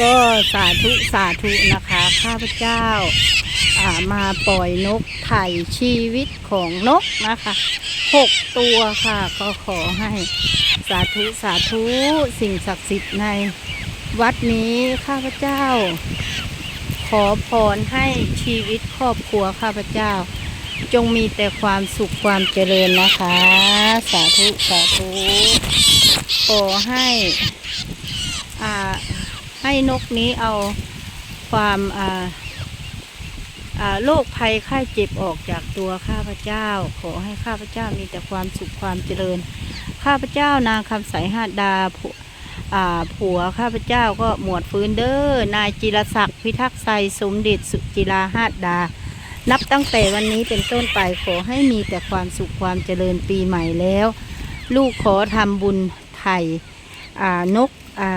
ก็สาธุสาธุนะคะ ข้าพเจ้าามาปล่อยนกไถ่ชีวิตของนกนะคะหกตัวค่ะ ก็ขอให้สาธุสาธุสิ่งศักดิ์สิทธิ์ในวัดนี้ข้าพเจ้า ขอพรให้ชีวิตครอบครัวข้าพเจ้า จงมีแต่ความสุขความเจริญนะคะ สาธุสาธุขอให้อ่า ให้นกนี้เอาความอาอาโรคภัยไข้เจ็บออกจากตัวข้าพเจ้า ขอให้ข้าพเจ้ามีแต่ความสุขความเจริญ ข้าพเจ้านางคำใสหาดาผัวอ่าผัวข้าพเจ้าก็หมวดฟื้นเด้อนายจิรศักดิ์พิทักษ์ไซสมเด็จสุจิราหาดดา นับตั้งแต่วันนี้เป็นต้นไปขอให้มีแต่ความสุขความเจริญปีใหม่แล้ว ลูกขอทำบุญไถ่อานกอ่า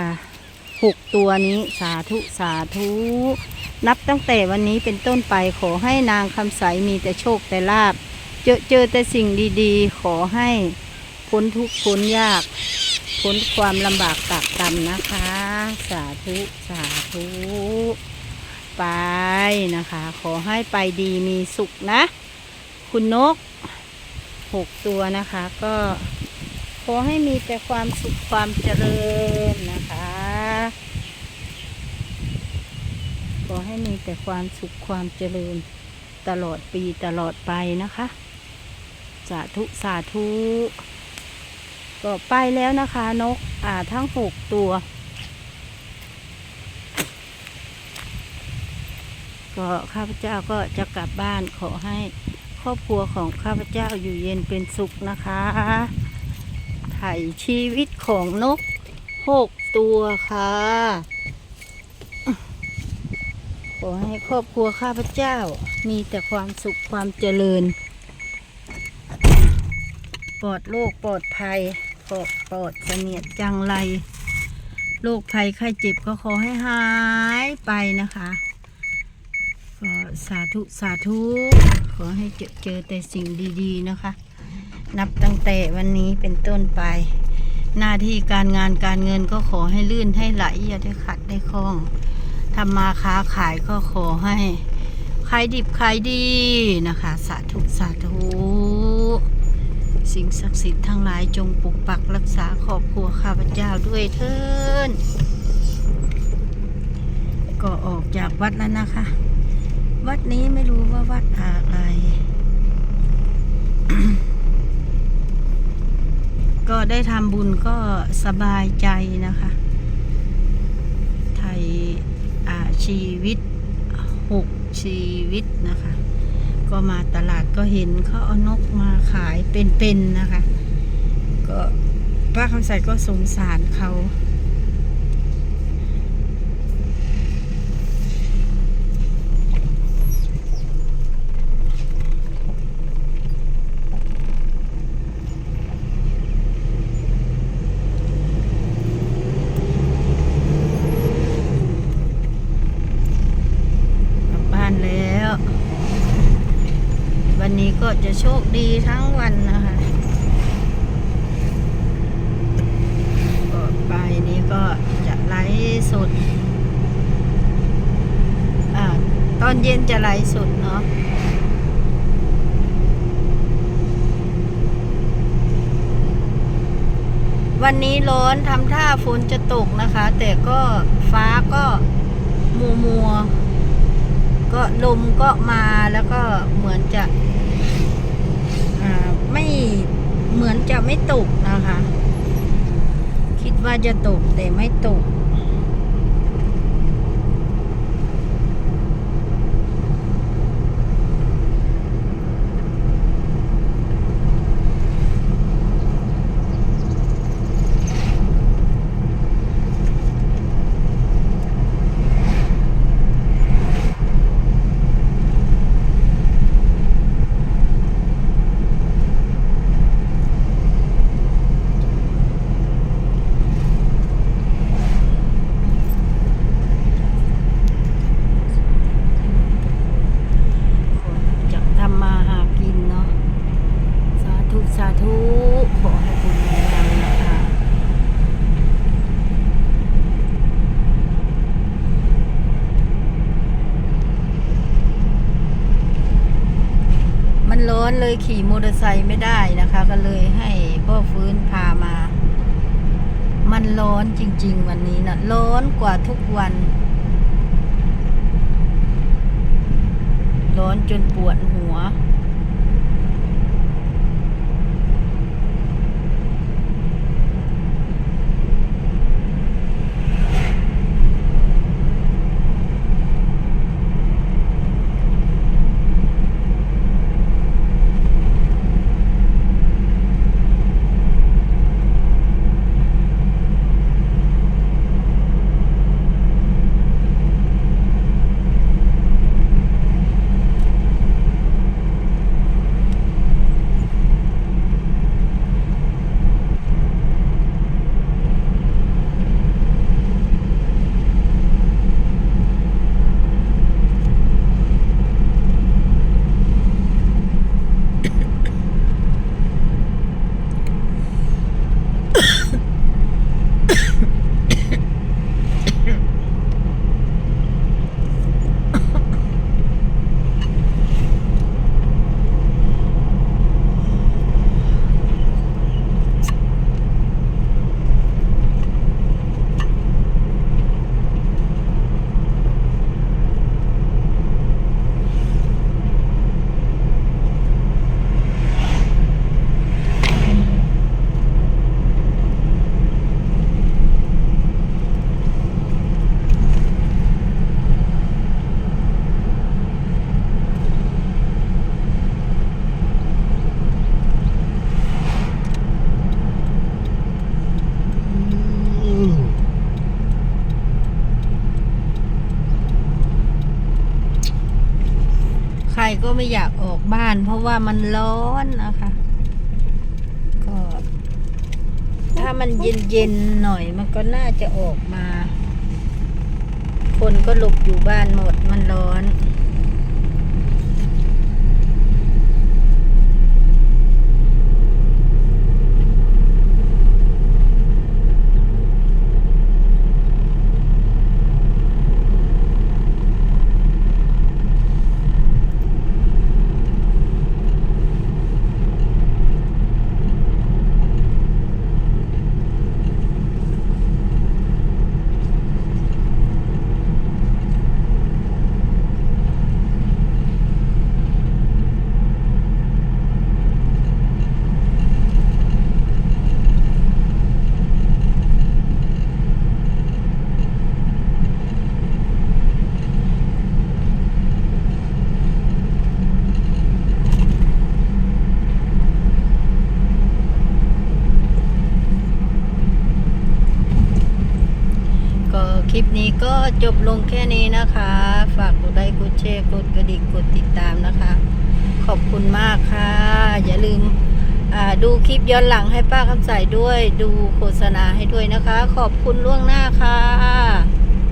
หกตัวนี้สาธุสาธุ นับตั้งแต่วันนี้เป็นต้นไปขอให้นางคำใสมีแต่โชคแต่ลาบ เจอเจอแต่สิ่งดีๆ ขอให้พ้นทุกข์พ้นยาก พ้นความลำบากตากตำนะคะ สาธุสาธุ ไปนะคะ ขอให้ไปดีมีสุขนะ คุณนกหกตัวนะคะก็ขอให้มีแต่ความสุขความเจริญนะคะ ขอให้มีแต่ความสุขความเจริญตลอดปีตลอดไปนะคะ สาธุสาธุก็ไปแล้วนะคะนกอ่าทั้งหกตัว ก็ข้าพเจ้าก็จะกลับบ้านขอให้ครอบครัวของข้าพเจ้าอยู่เย็นเป็นสุขนะคะไถ่ชีวิตของนกหกตัวค่ะ ขอให้ครอบครัวข้าพเจ้ามีแต่ความสุขความเจริญ ปลอดโรคปลอดภัยปลอดปลอดเสนียดจังไรโรคภัยไข้เจ็บก็ขอให้หายไปนะคะก็สาธุสาธุ ขอให้เจอเจอแต่สิ่งดีๆนะคะ นับตั้งแต่วันนี้เป็นต้นไป หน้าที่การงานการเงินก็ขอให้ลื่นให้ไหลอย่าได้ขัดได้คล่อง ทำมาค้าขายก็ขอให้ขายดิบขายดีนะคะ สาธุสาธุสิ่งศักดิ์สิทธิ์ทั้งหลายจงปกปักรักษาครอบครัวข้าพเจ้าด้วยเถินก็ออกจากวัดแล้วนะคะ วัดนี้ไม่รู้ว่าวัดอะไร ก็ได้ทำบุญก็สบายใจนะคะ ไทยอ่า ชีวิตหกชีวิตนะคะ ก็มาตลาดก็เห็นเขาเอานกมาขายเป็นๆนะคะ ก็ป้าคำใสก็สงสารเขา กลับบ้านแล้ว วันนี้ก็ จะโชคดีทั้งวันนะคะก็ไปนี้ก็จะไลฟ์สดอาตอนเย็นจะไลฟ์สดเนาะวันนี้ร้อนทำท่าฝนจะตกนะคะ แต่ก็ฟ้าก็มัวมัวก็ลมก็มาแล้วก็เหมือนจะ เหมือนจะไม่ตกนะคะ คิดว่าจะตกแต่ไม่ตกันร้อนเลยขี่มอเตอร์ไซค์ไม่ได้นะคะ ก็เลยให้พ่อฟื้นพามา มันร้อนจริง ๆ วันนี้นะร้อนกว่าทุกวัน ร้อนจนปวดหัว ใคร ก็ไม่อยากออกบ้าน เพราะว่ามันร้อนนะคะ ก็ ถ้ามันเย็นๆหน่อยมันก็น่าจะออกมา คนก็หลบอยู่บ้านหมดมันร้อน ก็ คลิปนี้ก็จบลงแค่นี้นะคะ ฝากกดไลค์กดแชร์กดกระดิ่งกดติดตามนะคะ ขอบคุณมากค่ะ อย่าลืมดูคลิปย้อนหลังให้ป้าคำใสด้วย ดูโฆษณาให้ด้วยนะคะ ขอบคุณล่วงหน้าค่ะ